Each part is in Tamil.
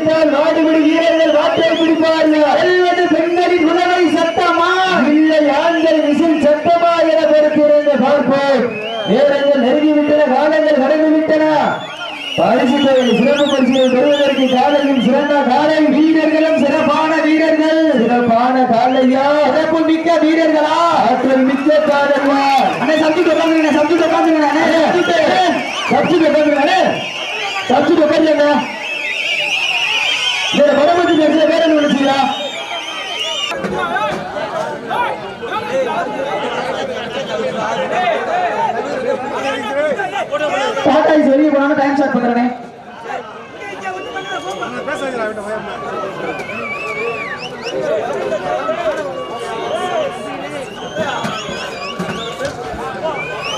விசிலடித்தால் மாடுபிடி வீரர்கள் வாட்டை பிடிப்பார்கள். வெல்வது பெண்களின் உணவை சத்தமா? இல்லை ஆண்கள் விசில் சத்தமா என பொறுத்திருந்து பார்ப்போம். நேரங்கள் நெருங்கிவிட்டன காலங்கள் கடந்து விட்டன பரிசு தொகை சிறப்பு பரிசுகளை பெறுவதற்கு காலையும் சிறந்த காலை. வீரர்களும் சிறப்பான வீரர்கள். சிறப்பான காலையா? சிறப்பு மிக்க வீரர்களா? ஆற்றல் மிக்க காலையா? அண்ணே சப்ஜெக்ட் உட்காந்துங்க சப்ஜெக்ட் உட்காந்துங்க அண்ணே. சப்ஜெக்ட் உட்காந்துங்க டாடா இஸ் வெளியே போனாலும் டைம் ஸ்டார்ட் பண்றேனே.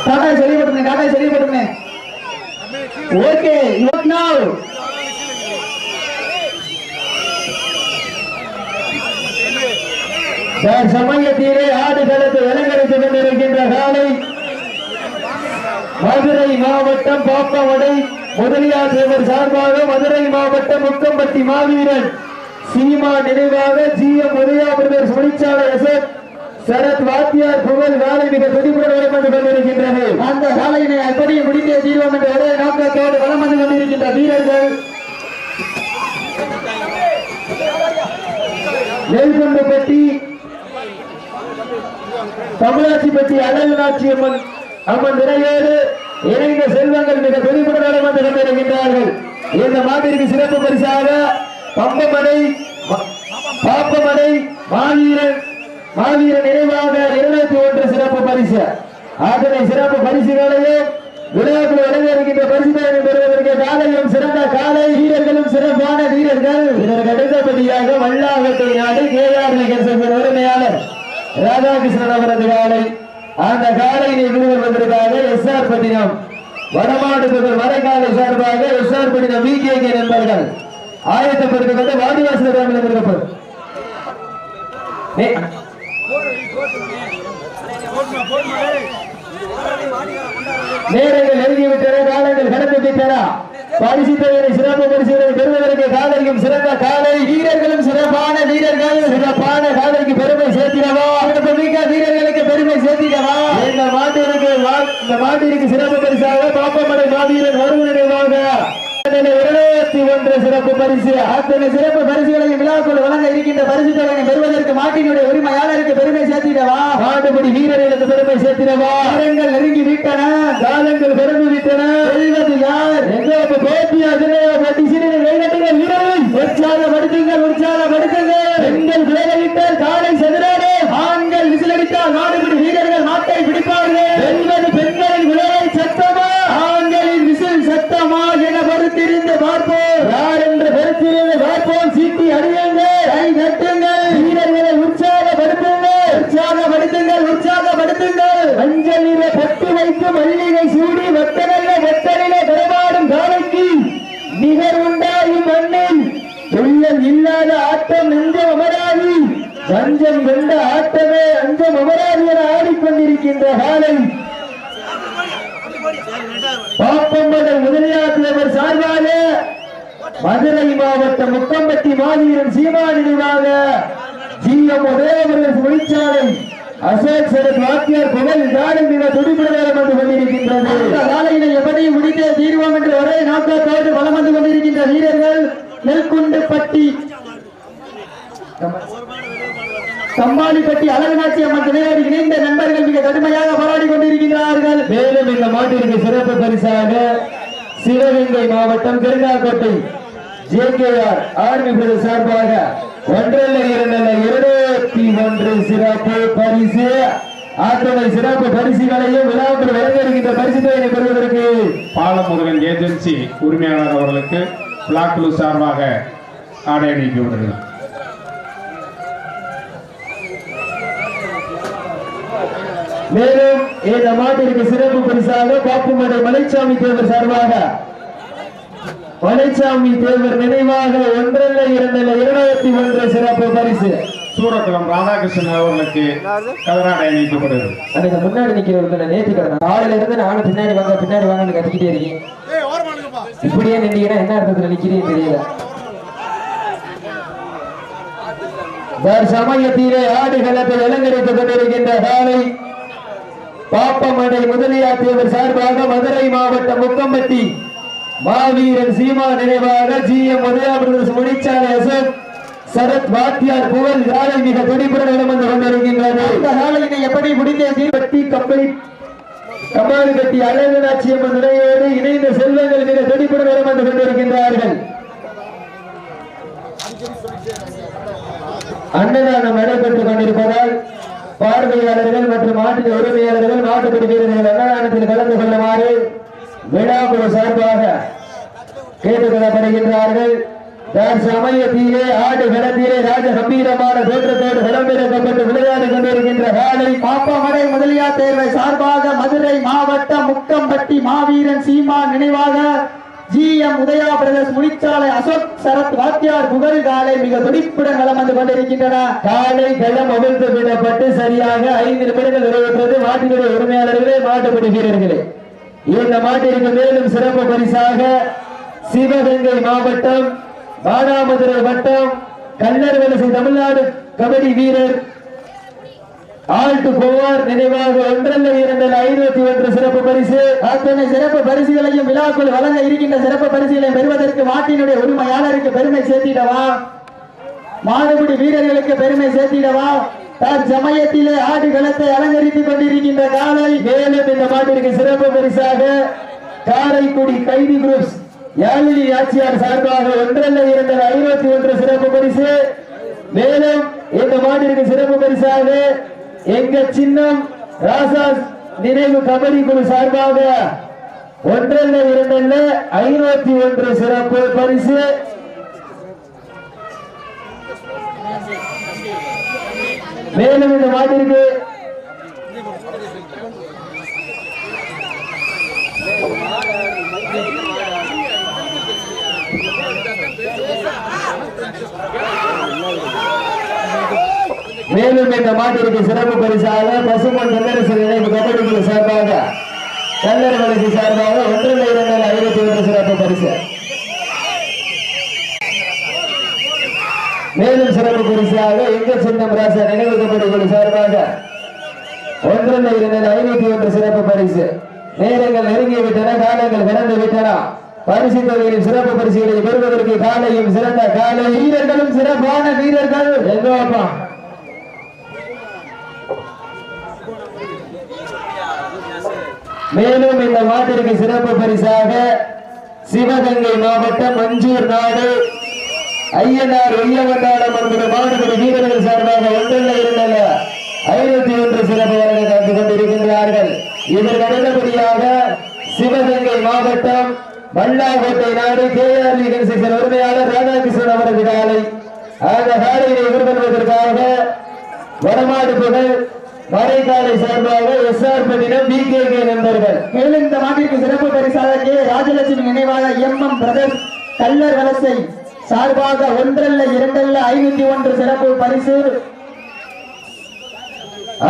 டாடா இஸ் வெளியே போட்டுங்க டாடா இஸ் வெளியே போட்டுங்க ஓகே யுவர் நவ் சமயத்திலே ஆடுகளத்தை அலங்கரித்துக் கொண்டிருக்கின்ற காலை மதுரை மாவட்டம் பாப்பவடை முதலியார் தேவர் சார்பாக மதுரை மாவட்டம் முக்கம்பட்டி மாவீரன். சீமா நினைவாக ஜி எம் உதயா பிரதர்ஸ் முடிச்சாலை அசோக் சரத் வாத்தியார் புகழ் காலை மிக துடிப்புடன் வந்து கொண்டிருக்கின்றது. அந்த சாலையினை எப்படி முடித்தே தீர்வோம் என்ற ஒரே நோக்கத்தோடு வலம் வந்து கொண்டிருக்கின்ற வீரர்கள். நெல்கொண்டப்பட்டி தமிழாட்சிப்பட்டி அழகுநாட்சி அம்மன் அம்மன் நிறைவேறு இணைந்த செல்வங்கள் மிக துடிப்புடன் வந்து கொண்டிருக்கின்றார்கள். இந்த மாதிரிக்கு சிறப்பு பரிசாக பம்பமடை பாப்பமடை மாவீரன் மாவீரன் நினைவாக இருநூத்தி ஒன்று சிறப்பு பரிசு. அத்தனை சிறப்பு பரிசுகளையும் விழாக்குள் வழங்கியிருக்கின்ற இருக்கின்ற பரிசுகளை பெறுவதற்கு காலையும் சிறந்த காலை வீரர்களும் சிறப்பான வீரர்கள். இதற்கு அடுத்தபடியாக வல்லாகத்தை நாடு கேஆர் ஆர் நகர் உரிமையாளர். ராதாகிருஷ்ணன் அவரது காலை. அந்த காலையினை விடுவதற்காக எஸ் ஆர் பட்டினம் வடமாடு வரைகாலை சார்பாக S R Pattinam V K K நண்பர்கள் ஆயத்தப்படுத்திக் கொண்டு வாடிவாசல் கிராமில் இருப்பவர் நேரங்கள் எழுதிவிட்டன காலங்கள் கடந்து விட்டன. பரிசு தொகையை சிறப்பு பரிசுகளை பெறுவதற்கு காலையும் சிறந்த காலை. வீரர்களும் சிறப்பான வீரர்கள். சிறப்பான காலைக்கு பெருமை சேர்த்திடவா? சிறப்பு மிக்க வீரர்களுக்கு பெருமை சேர்த்திடவா? இந்த மாட்டிற்கு இந்த மாட்டிற்கு சிறப்பு பரிசாக பாப்பமடை மாவீரன் வருவ நினைவாக இருபத்தி ஒன்று சிறப்பு பரிசு. அத்தனை சிறப்பு பரிசுகளையும் விழாக்குள் வழங்க இருக்கின்ற பரிசு தொகையை பெறுவதற்கு மாட்டினுடைய உரிமையாளருக்கு பெருமை சேர்த்திடவா? மாட்டுப்படி வீரர்களுக்கு பெருமை சேர்த்திடவா? நெருங்கி விட்டன. காலங்கள் பெருமை விட்டன. வெல்வது யார்? எங்கோ இப்ப போட்டி அதிலே பட்டி சிறிது கைகட்டுங்க வீரர்கள் உற்சாகப்படுத்துங்கள் உற்சாகப்படுத்துங்கள் பெண்கள் விளையாடிட்டால் காலை செதறாடு ஆண்கள் விசிலடித்தால் நாடுபிடி வீரர்கள் நாட்டை பிடிப்பார்கள் பெண்கள் பெண்களின் விளையாடி சத்தமா ஆண்களின் விசில் சத்தமா என பொறுத்திருந்து பார்ப்போம் யார் என்று பெருத்திருந்து பார்ப்போம் சீட்டி அடியுங்கள் கை தட்டுங்கள் வீரர்களை உற்சாகப்படுத்துங்கள் உற்சாகப்படுத்துங்கள் உற்சாகப்படுத்துங்கள் மஞ்சள் நிற பட்டு வைத்து மல்லிகை சூடி வத்தனல்ல வெத்தனில கடமாடும் காலைக்கு நிகர் உண்டாயும் மண்ணில் துள்ளல் இல்லாத ஆட்டம் நெஞ்சம் அமராதி வஞ்சம் கொண்ட ஆட்டமே அஞ்சம் அமராதி என ஆடிக்கொண்டிருக்கின்ற காலை. பாப்பம்படல் முதலியார் சார்பாக மதுரை மாவட்டம் முக்கம்பட்டி மாவீரன் சீமா நினைவாக ஜி எம் உதயபுரம் ஒளிச்சாலை அசோக் சரத் வாக்கியார் புகழ் காலை மிக துடிப்புடன் வந்து கொண்டிருக்கின்றது. வேலையினை எப்படி முடித்தே தீர்வோம் என்று ஒரே நோக்கத்தோடு வலம் வந்து கொண்டிருக்கின்ற வீரர்கள் நெல்குண்டுப்பட்டி கம்பாலிப்பட்டி அழகுநாச்சி அம்மன் துணையோடு இணைந்த நண்பர்கள் மிக கடுமையாக போராடி கொண்டிருக்கிறார்கள் மேலும் இந்த மாட்டிற்கு சிறப்பு பரிசாக சிவகங்கை மாவட்டம் பெருங்காக்கோட்டை ஜேகேஆர் ஆர்மி பிரதேச சார்பாக ஒன்றல்ல இரண்டல்ல இருநூத்தி ஒன்று சிறப்பு பரிசு. அத்தனை சிறப்பு பரிசுகளையும் விழாவில் வழங்கியிருக்கின்ற பரிசு தொகையை பெறுவதற்கு பாலமுருகன் ஏஜென்சி உரிமையாளர் அவர்களுக்கு பிளாக் குழு சார்பாக ஆடை அணிவிக்கப்படுகிறது மேலும் இந்த மாட்டிற்கு சிறப்பு பரிசாக பாப்புமடை மலைச்சாமி தேவர் சார்பாக மலைச்சாமி தேவர் நினைவாக ஒன்றல்ல இரண்டல்ல இருநூத்தி ஒன்று சிறப்பு பரிசு. சூரக்குளம் ராதாகிருஷ்ணன் அவர்களுக்கு கதராடை அணிவிக்கப்படுகிறது. அன்னைக்கு முன்னாடி நிக்கிறவங்க நேற்று கிடந்தேன் காலையில இருந்து நானும் பின்னாடி வாங்க பின்னாடி வாங்கன்னு கத்திக்கிட்டே இருக்கேன். இப்படியே நின்னீங்கன்னா என்ன அர்த்தத்துல நிக்கிறீங்க தெரியல. சமயத்திலே ஆடுகளத்தை அலங்கரித்துக் கொண்டிருக்கின்ற காலை பாப்பமடை முதலியாற்றியவர் சார்பாக மதுரை மாவட்டம் முக்கம்பட்டி மாவீரன் சீமா நினைவாக G M Udhaya brothers Ashok Sarath வாத்தியார் புகழ் காலை மிக துடிப்புடன் நடந்து கொண்டிருக்கின்றது. இந்த காலையினை எப்படி முடித்தே தீர்வு கட்டி கப்பலி கமால் கட்டி அழகு நாச்சியம்மன் நிலையோடு இணைந்த செல்வங்கள் மிக துடிப்புடன் நடந்து கொண்டிருக்கின்றார்கள். அன்னதானம் நடைபெற்றுக் கொண்டிருப்பதால் பார்வையாளர்கள் மற்றும் மாட்டின் உரிமையாளர்கள் மாட்டுப்படி வீரர்கள் அன்னதானத்தில் கலந்து கொள்ளுமாறு விழாக்குழு சார்பாக கேட்டுக்கொள்ளப்படுகின்றார்கள். சமயத்திலே ஆடு களத்திலே ராஜ கம்பீரமான தோற்றத்தோடு களமிறக்கப்பட்டு விளையாடி கொண்டிருக்கின்ற காலை பாப்பாமடை முதலியார் தேர்வை சார்பாக மதுரை மாவட்டம் முக்கம்பட்டி மாவீரன் சீமா நினைவாக ஜி எம் உதயா பிரதர்ஸ் முடிச்சாலை அசோக் சரத் வாத்தியார் புகழ் காலை மிக துடிப்புடன் வலம் வந்து கொண்டிருக்கின்றன. காலை களம் அவிழ்த்து விடப்பட்டு சரியாக ஐந்து நிமிடங்கள் நிறைவேற்றது. மாட்டினுடைய உரிமையாளர்களே மாட்டுப்படி வீரர்களே இந்த மாட்டிற்கு மேலும் சிறப்பு பரிசாக சிவகங்கை மாவட்டம் மானாமதுரை வட்டம் கல்லர் வலசை தமிழ்நாடு கபடி வீரர் ஆல்ட் போவார் நினைவாக ஒன்றல்ல இரண்டில் ஐநூத்தி ஒன்று சிறப்பு பரிசு. அத்தனை சிறப்பு பரிசுகளையும் விழாக்குள் வழங்க இருக்கின்ற சிறப்பு பரிசுகளை பெறுவதற்கு மாட்டினுடைய உரிமையாளருக்கு பெருமை சேர்த்திடவா? மாடுபிடி வீரர்களுக்கு பெருமை சேர்த்திடவா? தற்சமயத்திலே ஆடு களத்தை அலங்கரித்துக் கொண்டிருக்கின்ற காலை. மேலும் இந்த மாட்டிற்கு சிறப்பு பரிசாக காரைக்குடி கைதி குரூப்ஸ் யாழினி ஆட்சியார் சார்பாக ஒன்றல்ல இரண்டில் ஐநூத்தி ஒன்று சிறப்பு பரிசு. மேலும் இந்த மாட்டிற்கு சிறப்பு பரிசாக எங்க சின்னம் ராசா நினைவு கபடி குழு சார்பாக ஒன்றல்ல இரண்டல்ல ஐநூத்தி ஒன்று சிறப்பு பரிசு. மேலும் இந்த மாட்டிற்கு மேலும் இந்த மாட்டிற்கு சிறப்பு பரிசாக பசுமன் கல்லரசு நினைவு கபடி குழு சார்பாக கல்லர் சார்பாக ஒன்றில் இரண்டு ஐநூத்தி ஒன்று சிறப்பு பரிசு. மேலும் சிறப்பு பரிசாக எங்க சின்னம் ராசா நினைவு கபடி குழு சார்பாக ஒன்றில் இரண்டு ஐநூத்தி ஒன்று சிறப்பு பரிசு. நேரங்கள் நெருங்கிவிட்டன காலங்கள் கடந்து விட்டன. பரிசு தொகையின் சிறப்பு பரிசுகளை பெறுவதற்கு காலையும் சிறந்த காலை வீரர்களும் சிறப்பான வீரர்கள். எங்கப்பா மேலும் இந்த மாட்டிற்கு சிறப்பு பரிசாக சிவகங்கை மாவட்டம் மஞ்சூர் நாடு ஐயனார் ஒய்யவண்டாளம் என்கிற மாடுபடி வீரர்கள் சார்பாக ஒன்றல்ல இரண்டல்ல ஐநூத்தி ஒன்று சிறப்பு வழங்க கலந்து கொண்டிருக்கின்றார்கள். இதற்கு அடுத்தபடியாக சிவகங்கை மாவட்டம் மல்லாக்கோட்டை நாடு கே ஆர் கன்ஸ்ட்ரக்ஷன் உரிமையாளர் ராதாகிருஷ்ணன் அவரது காலை. அந்த காலையை எதிர்கொள்வதற்காக வடமாடு புகழ் மறைக்காலை சார்பாக S R Pattinam B K K நண்பர்கள். மேலும் இந்த மாட்டிற்கு சிறப்பு பரிசாக கே ராஜலட்சுமி நினைவாக எம் எம் பிரதர்ஸ் கல்லர் வலசை சார்பாக ஒன்றல்ல இரண்டல்ல ஐநூத்தி ஒன்று சிறப்பு பரிசு.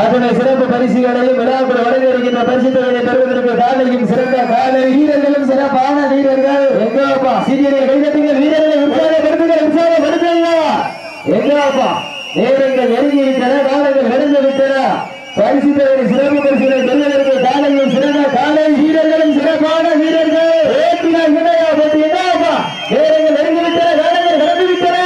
அதனை சிறப்பு பரிசுகளையும் விழாக்குள் வழங்க இருக்கின்ற பரிசு தொகையை பெறுவதற்கு காலையும் சிறந்த காலை வீரர்களும் சிறப்பான வீரர்கள். எங்கப்பா? சீரியரை கைதட்டுங்கள் வீரர்களை உற்சாகப்படுத்துங்கள் உற்சாகப்படுத்துங்க எங்கப்பா? நேரங்கள் நெருங்கி விட்டன காலங்கள் கடந்து விட்டன பரிசு தொகை சிறப்பு பரிசுகளை பெறுவதற்கு காலையும் சிறந்த காலை வீரர்களும் சிறப்பான வீரர்கள் ஏற்றினால் வினையா போட்டு என்னப்பா நேரங்கள் நெருங்கி விட்டன காலங்கள் கடந்து விட்டன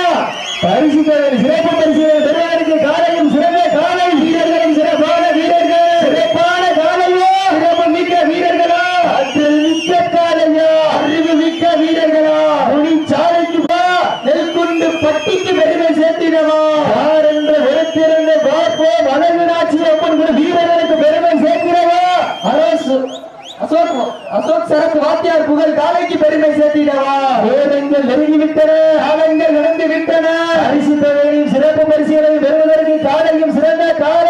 பரிசு தொகை சிறப்பு பரிசுகளை பெறுவதற்கு காலையும் சிறந்த காலை வீரர்களும் சிறப்பான வீரர்கள் சிறப்பான காலையோ சிறப்பு மிக்க வீரர்களா ஆற்றல் மிக்க காலையா அறிவு மிக்க வீரர்களா முனிச்சாலைக்கு வா நெல்குண்டு பட்டிக்கு பெருமை சேர்த்திடவா யார் என்று வெறுத்திருந்து பார்ப்போம் அழகுநாட்சி அப்பன் ஒரு வீரர்களுக்கு பெருமை சேர்க்கிறவா அரசு அசோக் அசோக் சரத் வாத்தியார் புகழ் காலைக்கு பெருமை சேர்த்திடவா வேதங்கள் நெருங்கிவிட்டன காலங்கள் நடந்து விட்டன பரிசு தொகையும் சிறப்பு பரிசுகளை பெறுவதற்கு காலையும் சிறந்த காலை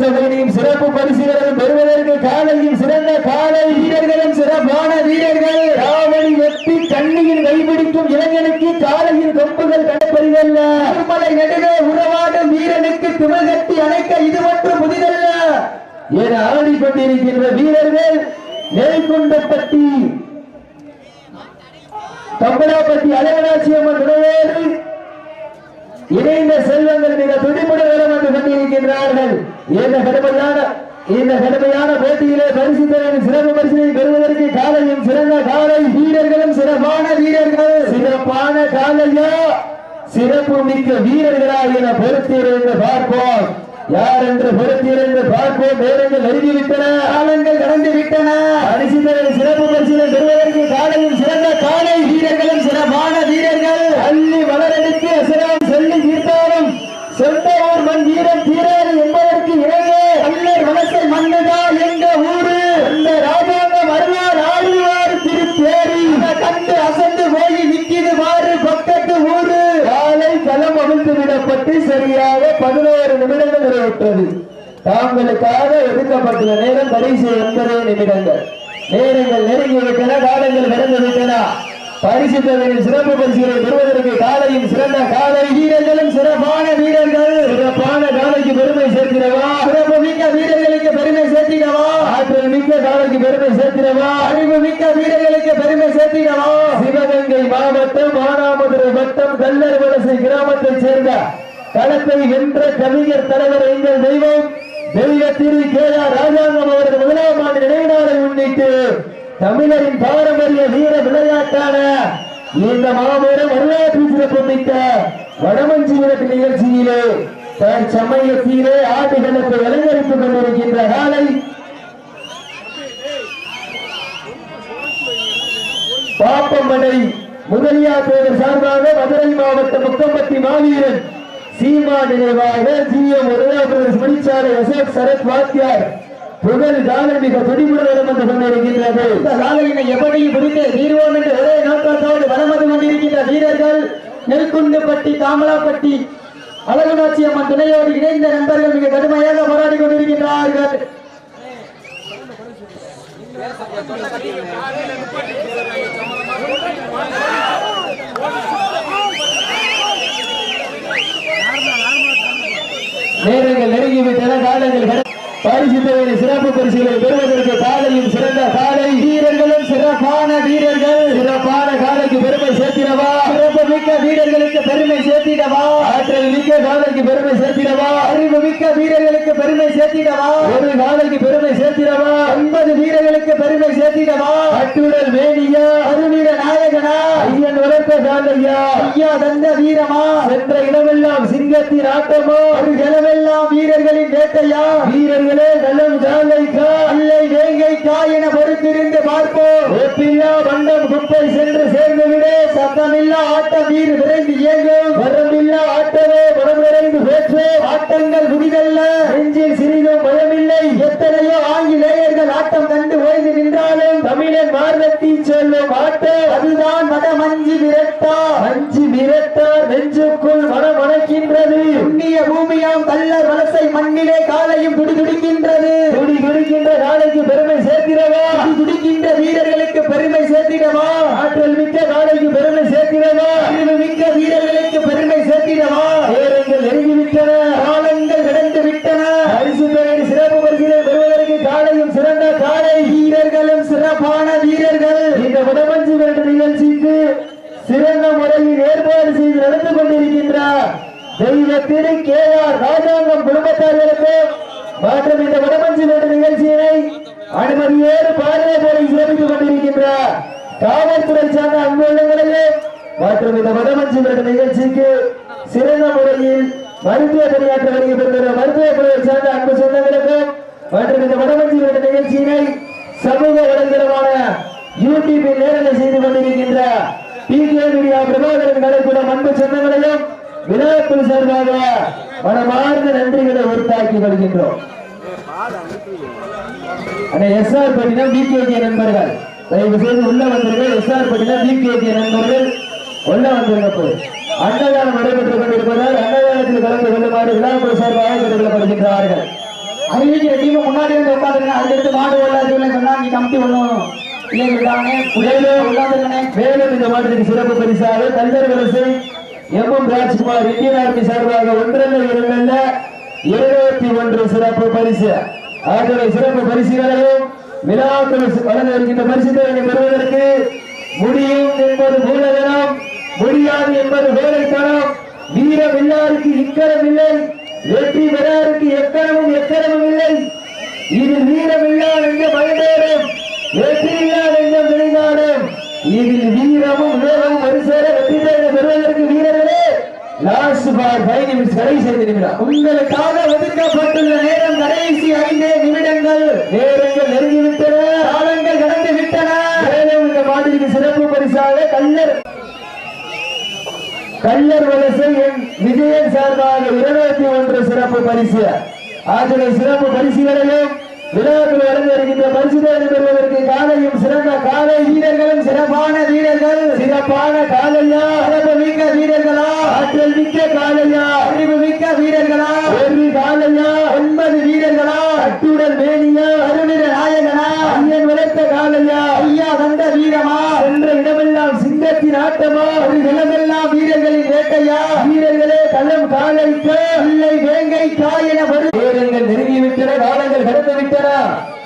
இருக்கின்ற வேலையும் சிறப்பு பரிசீலனை பெறுவதற்கு காலையும் சிறந்த காலை வீரர்களும் சிறப்பான வீரர்கள். ராவணி வெட்டி கண்ணியில் கைபிடிக்கும் இளைஞனுக்கு காலையில் கொம்புகள் கடைப்பதில்ல மலை நடுவே உறவாடும் வீரனுக்கு துணகட்டி அணைக்க இது மட்டும் புதிதல்ல. என ஆடிக்கொண்டிருக்கின்ற வீரர்கள் நெல்கொண்டப்பட்டி தம்பலாப்பட்டி அழகராட்சியம்மன் உணவேறு இணைந்த செல்வங்கள் மிக துடிப்புடன் வந்து கொண்டிருக்கின்றார்கள். இந்த கடுமையான இந்த கடுமையான போட்டியிலே பரிசு தரவின் சிறப்பு பரிசினை பெறுவதற்கு காலையும் சிறந்த காலை வீரர்களும் சிறப்பான வீரர்கள். சிறப்பான காலையா? சிறப்பு மிக்க வீரர்களா என பொறுத்திருந்து பார்ப்போம். யார் என்று பொறுத்திருந்து பார்ப்போம். நேரங்கள் நெருங்கிவிட்டன. காலங்கள் கடந்து விட்டன பரிசு தரவின் சிறப்பு பரிசினை பெறுவதற்கு காலையும் சிறந்த காலை வீரர்களும் சிறப்பான வீரர்கள். அள்ளி வளரெடுத்து அசராம் சொல்லி தீர்த்தாலும் சொந்த ஊர் மண் வீரன் தீராது என்பதற்கு இறங்க கல்லர் வலசை மன்னதா எங்க ஊரு. அந்த ராஜாங்கம் வருவார் ஆடுவார் திருத்தேரி கண்டு அசந்து போய் நிக்கிது மாறு பக்கத்து ஊரு. காலை களம் அவிழ்த்து விடப்பட்டு சரியாக பதினோரு நிமிடங்கள் நிறைவேற்றது. தாங்களுக்காக ஒதுக்கப்பட்டுள்ள நேரம் கடைசி ஒன்பதே நிமிடங்கள். நேரங்கள் நெருங்கி விட்டன காலங்கள் கடந்து விட்டன. பரிசு தொகையின் சிறப்பு பரிசுகளை பெறுவதற்கு காலையும் சிறந்த காலை வீரர்களும் சிறப்பான வீரர்கள். சிறப்பான காலைக்கு பெருமை சேர்க்கிறவா? சிறப்பு மிக்க வீரர்களுக்கு பெருமை சேர்த்திடவா ஆற்றல் மிக்க காலைக்கு பெருமை சேர்க்கிறவா? அறிவு மிக்க வீரர்களுக்கு பெருமை சேர்த்திடவா சிவகங்கை மாவட்டம் மானாமதுரை வட்டம் கல்லர் வலசை கிராமத்தைச் சேர்ந்த களத்தை வென்ற கவிஞர் தலைவர் எங்கள் தெய்வம் தெய்வ திரு கே ஆர் ராஜாங்கம் அவரது முதலாம் ஆண்டு நினைவு நாளை முன்னிட்டு தமிழரின் பாரம்பரிய வீர விளையாட்டான இந்த மாபெரும் வரலாற்று சிறப்பு மிக்க வடமஞ்சி விரட்டு நிகழ்ச்சியிலே தற்சமயத்திலே ஆட்டுகளுக்கு அலங்கரித்துக் கொண்டிருக்கின்ற காலை பாப்பம்படை முதலியார் பேரர் சார்பாக மதுரை மாவட்ட முக்கம்பட்டி மாவீரன் சீமா நினைவாக ஜி எம் முனிச்சாலை அசோக் சரத் வாத்தியார் புகழ் தார்மீக துடிமுடன் வந்து கொண்டிருக்கின்றது. இந்த சாலையினை எப்படியும் பிடித்து தீர்வோம் என்று ஒரே நோக்கத்தோடு வளமது கொண்டிருக்கின்ற வீரர்கள் நெருக்குண்டுப்பட்டி தாமலாப்பட்டி அழகுநாச்சி அம்மன் துணையோடு இணைந்த நண்பர்கள் மிக கடுமையாக போராடி கொண்டிருக்கின்றார்கள். நேரங்கள் நெருங்கிவிட்டன காலங்கள் பரிசு சிறப்பு பரிசுகளை பெறுவதற்கு காலையும் சிறந்த காலை சிறப்பான வீரர்கள். சிறப்பான காலைக்கு பெருமை சேர்த்திடவா? சிறப்பு மிக்க வீரர்களுக்கு பெருமை சேர்த்திடவா? ஆற்றல் மிக்க காலைக்கு பெருமை சேர்த்திடவா? அறிவு மிக்க வீரர்களுக்கு பெருமை சேர்த்திடவா? ஒரு காலைக்கு பெருமை சேர்த்திடவா? ஒன்பது வீரர்களுக்கு பெருமை சேர்த்திடவா? அட்டுடல் மேனியா? அருவீர நாயகனா? ஐயன் வளர்த்த காலையா? ஐயா தந்த வீரமா? சென்ற இடமெல்லாம் சிங்கத்தின் ஆட்டமா? ஒரு ஜலமெல்லாம் வீரர்களின் வேட்டையா? வீரர்களே நல்லம் காலைக்கா அல்லை வேங்கை என பொறுத்திருந்து பார்ப்போம். ஒப்பில்லா மண்டம் குப்பை சென்று சேர்ந்துவிடு. சத்தமில்லா ஆட்ட வீர் விரைந்து இயங்கும். வரமில்லா ஆட்டவே மனம் நிறைந்து பேச்சு ஆட்டங்கள் புதிதல்ல நெஞ்சில் சிறிதும் பயமில்லை. எத்தனையோ ஆங்கிலேயர்கள் ஆட்டம் கண்டு ஓய்ந்து நின்றாலும் தமிழன் மார்வத்தி செல்லும் ஆட்டம். அதுதான் மடமஞ்சி விரட்டா. அஞ்சு விரட்டா நெஞ்சுக்குள் மனம் அணைக்கின்றது புண்ணிய பூமியாம் கல்லர் மனசை மண்ணிலே காலையும் துடிதுடி முறையில் ஏற்பாடு செய்து நடந்து கொண்டிருக்கின்றார். தெய்வ திரு கே ஆர் ராஜாங்கம் குடும்பத்தார்களுக்கு மற்றும் இந்த வடமஞ்சி விரட்டு நிகழ்ச்சியினை அனுமதியோடு பார்வையோடு சிறப்பித்துக் கொண்டிருக்கின்றார். காவல்துறை சார்ந்த அன்புள்ளங்களையே மற்றும் இந்த வடமஞ்சி விரட்டு நிகழ்ச்சிக்கு சிறந்த முறையில் மருத்துவ பணியாற்ற வருகின்ற மருத்துவ குழுவை சார்ந்த அன்பு சொந்தங்களுக்கும் மற்றும் இந்த வடமஞ்சி விரட்டு நிகழ்ச்சியினை சமூக வலைதளமான யூடியூபில் நேரலை செய்து கொண்டிருக்கின்ற பிகே மீடியா பிரபாகரன் கலைக்கூடம் அன்பு சொந்தங்களையும் விழாக்குழு சார்பாக மனமார்ந்த நன்றிகளை உறுத்தாக்கி வருகின்றோம். அந்த எஸ்ஆர் பட்டினா பிகேஜி நண்பர்கள். தயவு செய்து உள்ள வந்திருக்க எஸ்ஆர் பட்டினா பிகேஜி நண்பர்கள் உள்ள வந்திருக்க போது அன்னதானம் நடைபெற்றுக் கொண்டிருப்பதால் அன்னதானத்தில் கலந்து கொள்ளுமாறு விழாக்குழு சார்பாக கேட்டுக்கொள்ளப்படுகின்றார்கள். அறிவிக்கிற டீம் முன்னாடி வந்து உட்காந்துருங்க அதுக்கடுத்து மாடு ஓடாது சொன்னா நீ கமிட்டி மேலும் இந்த சிறப்பு பரிசாக M M Rajkumar Indian army சார்பாக ஒன்றல்ல இரண்டல்ல இருபத்தி ஒன்று சிறப்பு பரிசு. ஆகிய சிறப்பு பரிசுகளையும் விழாக்கள் வழங்க இருக்கின்ற பரிசுகளை பெறுவதற்கு முடியும் என்பது மூலதனம் முடியாது என்பது வேலைத்தனம். வீரம் இல்லாருக்கு இக்கரம் இல்லை வெற்றி பெறாருக்கு எக்கரமும் எக்கரமும் இல்லை. இது வீரம் இல்லா என்ற பயந்தேறும் வெற்றி இதில் வீரமும் வேகமும் ஒரு சேர வெற்றி பெற பெறுவதற்கு வீரர்களே லாஸ்ட் பார் ஃபைவ் நிமிஷம் கடைசி ஐந்து நிமிடம் உங்களுக்காக ஒதுக்கப்பட்டுள்ள நேரம் கடைசி ஐந்தே நிமிடங்கள். நேரங்கள் நெருங்கிவிட்டன. காலங்கள் கடந்து விட்டன. மேலும் இந்த மாதிரிக்கு சிறப்பு பரிசாக கல்லர் கல்லர் வலசை என் விஜயன் சார்பாக இருபத்தி ஒன்று சிறப்பு பரிசு. ஆகிய சிறப்பு பரிசுகளையும் விழாக்கள் வழங்க இருக்கின்ற பரிசுகளை பெறுவதற்கு காலையும் சிறந்த காலை வீரர்களும் சிறப்பான வீரர்கள் சிறப்பான காலையா? சிறப்பு மிக்க வீரர்களா? ஆற்றல் மிக்க காலையா? அறிவு மிக்க வீரர்களா? வெற்றி காலையா? ஒன்பது வீரர்களா? அட்டுடல் மேனியா? அருணிர நாயகனா? ஐயன் வளர்த்த காலையா? ஐயா வந்த வீரமா? என்ற இடமெல்லாம் சிங்கத்தின் ஆட்டமா? ஒரு நிலமெல்லாம் வீரர்களின் வேட்டையா? வீரர்களே களம் காலைக்கு இல்லை வேங்கை காயன வரும் நெருங்கிவிட்டன காலங்கள் கடந்து விட்டன.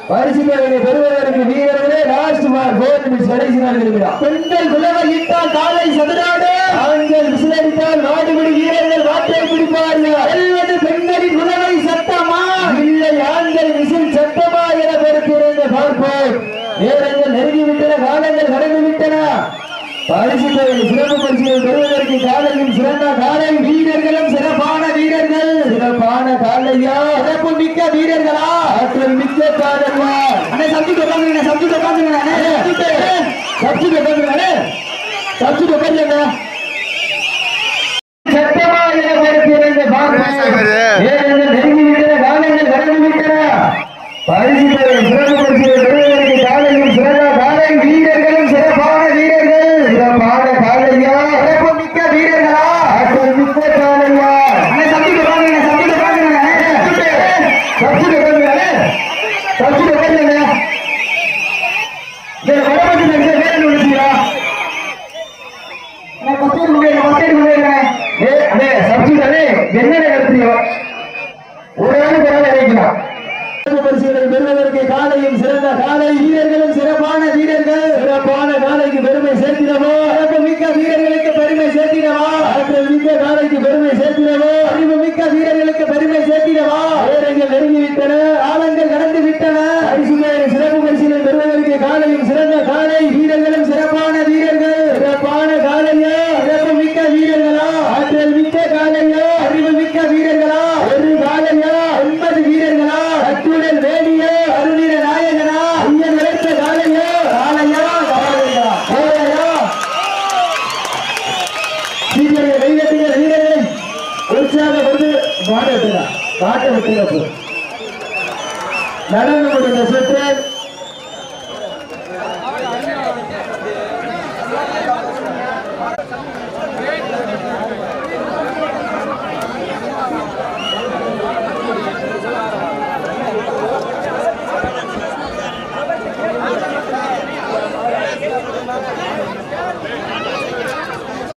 பரிசுகளை பெறுவதற்கு வீரர்களே லாஸ்ட் மார் போர் நிமிஷம் கடைசி நாள் இருக்கிறார். பெண்கள் குலவை இட்டால் காலை சதுராடு. ஆண்கள் விசிலடித்தால் நாடுபடி வீரர்கள் வாட்டை பிடிப்பார்கள். வெல்வது பெண்களின் குலவை சத்தமா? இல்லை ஆண்கள் விசில் சத்தமா என பெருத்திருந்த பார்ப்போம். நேரங்கள் நெருங்கிவிட்டன காலங்கள் கடந்து விட்டன. பரிசுகளை சிறப்பு பரிசுகளை பெறுவதற்கு காலையும் சிறந்த காலை வீரர்களும் சிறப்பான வீரர்கள். சிறப்பான காலையா? சிறப்பு மிக்க வீரர்களா? ஆற்றல் மிக்க காலையா அண்ணே சப்ஜெக்ட் உட்காந்துங்க சப்ஜெக்ட் உட்காந்துங்க சப்ஜெக்ட் உட்காந்துங்க உட்காந்துங்க சத்தமா என பெருத்திருந்த பார்ப்போம் நேரங்கள் நெருங்கிவிட்டன காலங்கள் கடந்து விட்டன பரிசுகளை சிறப்பு பரிசுகளை பெறுவதற்கு காலையும் சிறந்த காலை வீரர்களும் சிறப்பான வீரர்கள் சிறப்பான காலையா சிறப்பு மிக்க வீரர்களா ஆற்றல் மிக்க காலையா அண்ணே சப்ஜெக்ட் உட்காந்துங்க சப்ஜெக்ட் உட்காந்துங்க சப்ஜெக்ட் உட்காந்துங்க சப்ஜெக்ட் உட்காந்துங்க இந்த வடமத்து நடிகர் வேற என்ன விடுறீங்களா அண்ணே ஃபர்ஸ்ட் எய்ட் கொண்டு ஃபர்ஸ்ட் எய்ட் கொண்டு வரேன் ஏ அண்ணே சப்ஜெக்ட் அண்ணே என்னென்ன நடத்துறீங்க ஒரு பரிசுகளை பெறுவதற்கு காலையும் சிறந்த காலை வீரர்களும் சிறப்பான வீரர்கள். சிறப்பான காலைக்கு பெருமை சேர்த்திடவோ? மிக்க வீரர்களுக்கு பெருமை சேர்த்திடவா? மிக்க காலைக்கு பெருமை சேர்த்திடவோ? அறிவு மிக்க வீரர்களுக்கு பெருமை சேர்த்திடவா? வீரர்கள் நெருங்கி விட்டன காலங்கள் கடந்து விட்டன பரிசுகளை சிறப்பு பரிசுகளை பெறுவதற்கு காலையும் சிறந்த காலை வீரர்களும் சிறப்பான வீரர்கள் சிறப்பான காலையா சிறப்பு மிக்க வீரர்களா ஆற்றல் மிக்க காலையா அறிவு மிக்க வீரர்களா ஒரு காலையா ஒன்பது வீரர்களா அத்துடன் வேணியா அருளின நாயகனா ஐயன் வளர்த்த காலையா காலையா காலையா காலையா வீரர்கள் கைதட்டுங்கள் வீரர்களை உற்சாகப்படுத்து பாட விட்டுங்க பாட்டை விட்டுங்க போ நடந்து முடிந்த